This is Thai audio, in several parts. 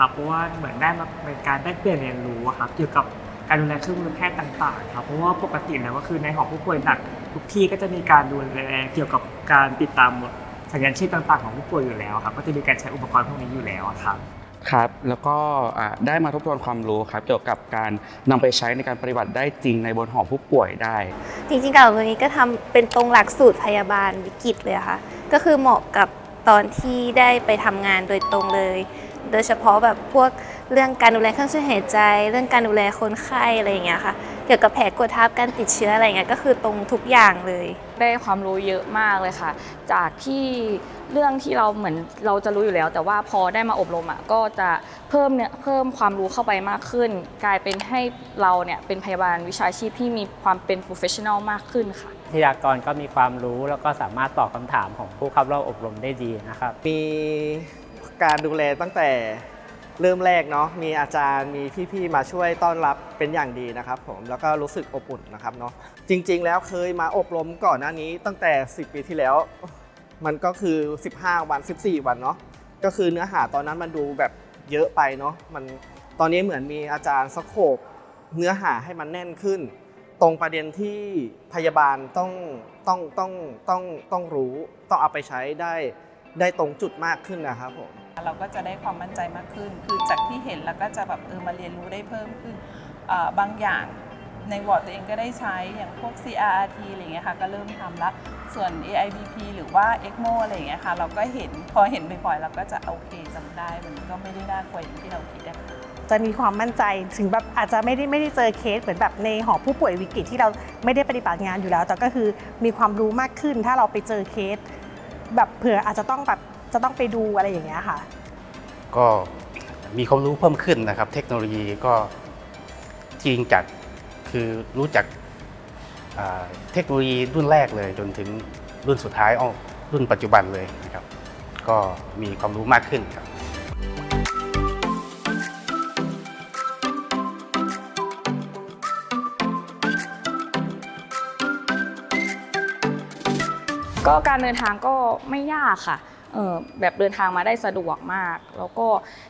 รู้สึกดีใจนะครับเพราะว่าเหมือนได้มาเป็นการได้เปลี่ยนเรียนรู้อะครับเกี่ยวกับการดูแลเครื่องมือแพทย์ต่างๆครับเพราะว่าปกติแล้วก็คือในหอผู้ป่วยหนักทุกที่ก็จะมีการดูแลเกี่ยวกับการติดตามสัญญาณชีพต่างๆ ของผู้ป่วยอยู่แล้วครับก็จะมีการใช้อุปกรณ์พวกนี้อยู่แล้วอะครับครับแล้วก็อ่าได้มาทบทวนความรู้ครับเกี่ยวกับการนำไปใช้ในการปฏิบัติได้จริงในบนหอผู้ป่วยได้ จริงๆการอบรมนี้ก็ทำเป็นตรงหลักสูตรพยาบาลวิกฤตเลยอะค่ะก็คือเหมาะกับตอนที่ได้ไปทำงานโดยตรงเลย โดยเฉพาะแบบพวกเรื่องการดูแลเครื่องช่วยหายใจ เรื่องการดูแลคนไข้อะไรอย่างเงี้ยค่ะ เกี่ยวกับแผลกดทับการติดเชื้ออะไรอย่างเงี้ยก็คือตรงทุกอย่างเลย ได้ความรู้เยอะมากเลยค่ะ จากที่เรื่องที่เราเหมือนเราจะรู้อยู่แล้ว แต่ว่าพอได้มาอบรมอะก็จะเพิ่มเนี่ยเพิ่มความรู้เข้าไปมากขึ้น กลายเป็นให้เราเนี่ยเป็นพยาบาลวิชาชีพที่มีความเป็น professional มากขึ้นค่ะวิทยากรก็มีความรู้แล้วก็สามารถตอบคำถามของผู้เข้าร่วมอบรมได้ดีนะครับ มี การดูแลตั้งแต่เริ่มแรกเนาะมีอาจารย์มีพี่ๆมาช่วยต้อนรับเป็นอย่างดีนะครับผมแล้วก็รู้สึกอบอุ่นนะครับเนาะจริง ๆ แล้วเคยมาอบรมก่อนหน้านี้ตั้งแต่ 10 ปีที่แล้ว มันก็คือ 15 วัน 14 วันเนาะก็คือเนื้อหาตอนนั้นมันดูแบบเยอะไปเนาะมันตอนนี้เหมือนมีอาจารย์สโคบเนื้อหาให้มันแน่นขึ้น ตรงประเด็นที่พยาบาลต้องต้องต้องต้องต้องรู้ต้องเอาไปใช้ได้ ได้ตรงจุดมากขึ้นนะครับผม เราก็จะได้ความมั่นใจมากขึ้น คือจากที่เห็นแล้วก็จะแบบเออมาเรียนรู้ได้เพิ่มขึ้นเอ่อบางอย่างในวอร์ดตัวเองก็ได้ใช้อย่างพวก CRRT อะไรอย่างเงี้ยค่ะ ก็เริ่มทำละส่วน AIBP หรือว่า ECMO อะไรอย่างเงี้ยค่ะ เราก็เห็นพอเห็นบ่อยๆเราก็จะโอเคจำได้มันก็ไม่ได้น่ากลัวอย่างที่เราคิดอะค่ะจะมีความมั่นใจถึงแบบอาจจะไม่ได้ไม่ได้เจอเคสเหมือนแบบในหอผู้ป่วยวิกฤตที่เราไม่ได้ปฏิบัติงานอยู่แล้ว แต่ก็คือมีความรู้มากขึ้นถ้าเราไปเจอเคส แบบเผื่ออาจจะต้องแบบจะต้องไปดูอะไรอย่างเงี้ยค่ะ ก็มีความรู้เพิ่มขึ้นนะครับ เทคโนโลยีก็จริงจัดคือรู้จักเทคโนโลยีรุ่นแรกเลยจนถึงรุ่นสุดท้ายอ้อรุ่นปัจจุบันเลยนะครับ ก็มีความรู้มากขึ้นครับ ก็การเดินทางก็ไม่ยากค่ะเออแบบเดินทางมาได้สะดวกมาก แล้วก็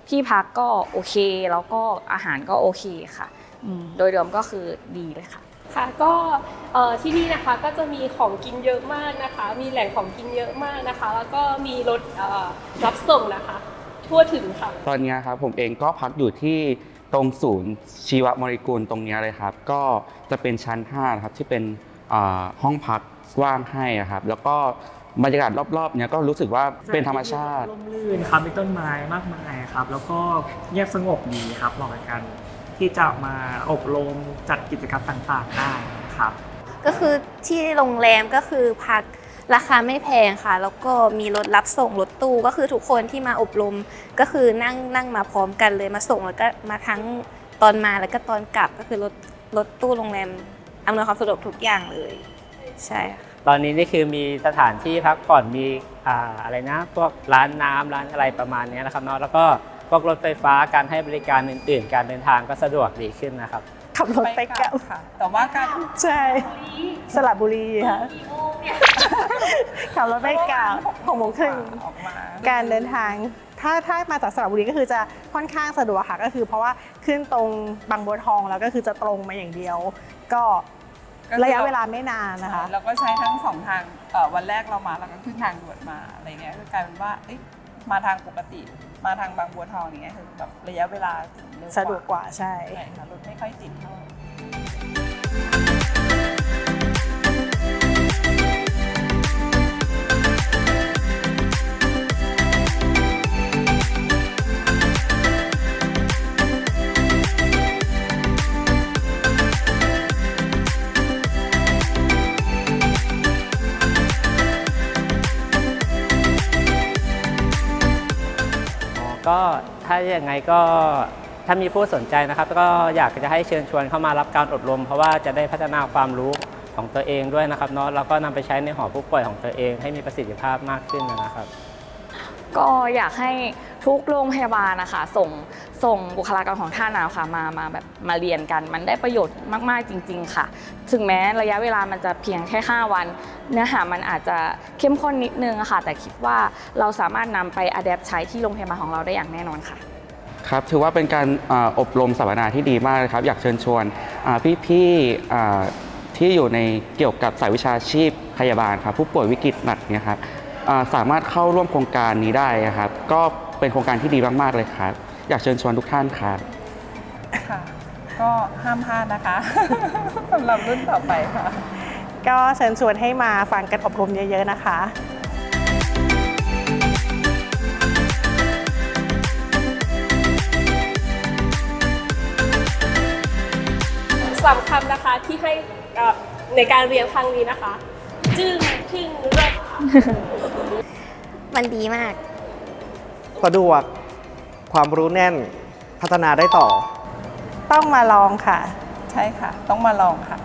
ที่พักก็โอเค แล้วก็อาหารก็โอเคค่ะอืมโดยรวมก็คือดีเลยค่ะค่ะก็เอ่อที่นี่นะคะก็จะมีของกินเยอะมากนะคะ มีแหล่งของกินเยอะมากนะคะ แล้วก็มีรถเอ่อรับส่งนะคะ ทั่วถึงค่ะตอนเนี้ยครับผมเองก็พักอยู่ที่ตรงศูนย์ชีวโมเลกุลตรงเนี้ยเลยครับ ก็จะเป็นชั้น5นะครับที่เป็นอ่า ห้องพักว่างให้อะครับ แล้วก็บรรยากาศรอบๆเนี้ยก็รู้สึกว่าเป็นธรรมชาติร่มรื่นครับมีต้นไม้มากมายครับ แล้วก็เงียบสงบดีครับเหมาะกับการที่จะมาอบรมจัดกิจกรรมต่างๆได้ครับ ก็คือที่โรงแรมก็คือพักราคาไม่แพงค่ะ แล้วก็มีรถรับส่งรถตู้ก็คือทุกคนที่มาอบรมก็คือนั่งนั่งมาพร้อมกันเลยมาส่งแล้วก็มาทั้งตอนมาแล้วก็ตอนกลับก็คือรถรถตู้โรงแรม อำนวยความสะดวกทุกอย่างเลย ใช่ค่ะตอนนี้นี่คือมีสถานที่พักผ่อนมีอ่าอะไรนะพวกร้านน้ำร้านอะไรประมาณเนี้ยนะครับเนาะแล้วก็พวกรถไฟฟ้าการให้บริการอื่น ๆ การเดินทางก็สะดวกดีขึ้นนะครับ ขับรถไปกลับค่ะ แต่ว่าการใช่สระบุรีค่ะขับรถไปกลับหกโมงครึ่ง ออกมาการเดินทาง ถ้าถ้ามาจากสระบุรีก็คือจะค่อนข้างสะดวกค่ะ ก็คือเพราะว่าขึ้นตรงบางบัวทองแล้วก็คือจะตรงมาอย่างเดียว ก็ ก็คือระยะเวลาไม่นานนะคะ เราก็ใช้ทั้งสองทางเอ่อวันแรกเรามาเราก็ขึ้นทางด่วนมาอะไรเงี้ยก็กลายเป็นว่าเอ้ยมาทางปกติ มาทางบางบัวทองอย่างเงี้ยคือแบบระยะเวลาถึงเร็วสะดวกกว่าใช่ ใช่ค่ะรถไม่ค่อยติดเท่าไหร่ ก็ถ้าอย่างไงก็ถ้ามีผู้สนใจนะครับก็อยากจะให้เชิญชวนเข้ามารับการอบรม เพราะว่าจะได้พัฒนาความรู้ของตัวเองด้วยนะครับเนาะแล้วก็นำไปใช้ในหอผู้ป่วยของตัวเอง ให้มีประสิทธิภาพมากขึ้นนะครับ ก็อยากให้ทุกโรงพยาบาลนะคะส่งส่งบุคลากรของท่านนะคะมามาแบบมาเรียนกัน มันได้ประโยชน์มาก ๆ จริง ๆ ค่ะ ถึงแม้ระยะเวลามันจะเพียงแค่ 5 วัน เนื้อหามันอาจจะเข้มข้นนิดนึงค่ะ แต่คิดว่าเราสามารถนำไปอัดแอปใช้ที่โรงพยาบาลของเราได้อย่างแน่นอนค่ะครับถือว่าเป็นการอบรมสัมมนาที่ดีมากเลยครับ อยากเชิญชวนพี่ๆที่อยู่ในเกี่ยวกับสายวิชาชีพพยาบาลครับผู้ป่วยวิกฤตหนักเนี่ยครับ สามารถเข้าร่วมโครงการนี้ได้ครับ ก็เป็นโครงการที่ดีมาก ๆ เลยครับ อยากเชิญชวนทุกท่านครับค่ะ ก็ห้ามพลาดนะคะสำหรับรุ่นต่อไปค่ะ ก็เชิญชวนให้มาฟังกันอบรมเยอะ ๆ นะคะสำคัญนะคะที่ให้กับในการเรียนครั้งนี้นะคะ จึ้งทึ่งเลิศ มันดีมาก สะดวก ความรู้แน่น พัฒนาได้ต่อ ต้องมาลองค่ะ ใช่ค่ะ ต้องมาลองค่ะ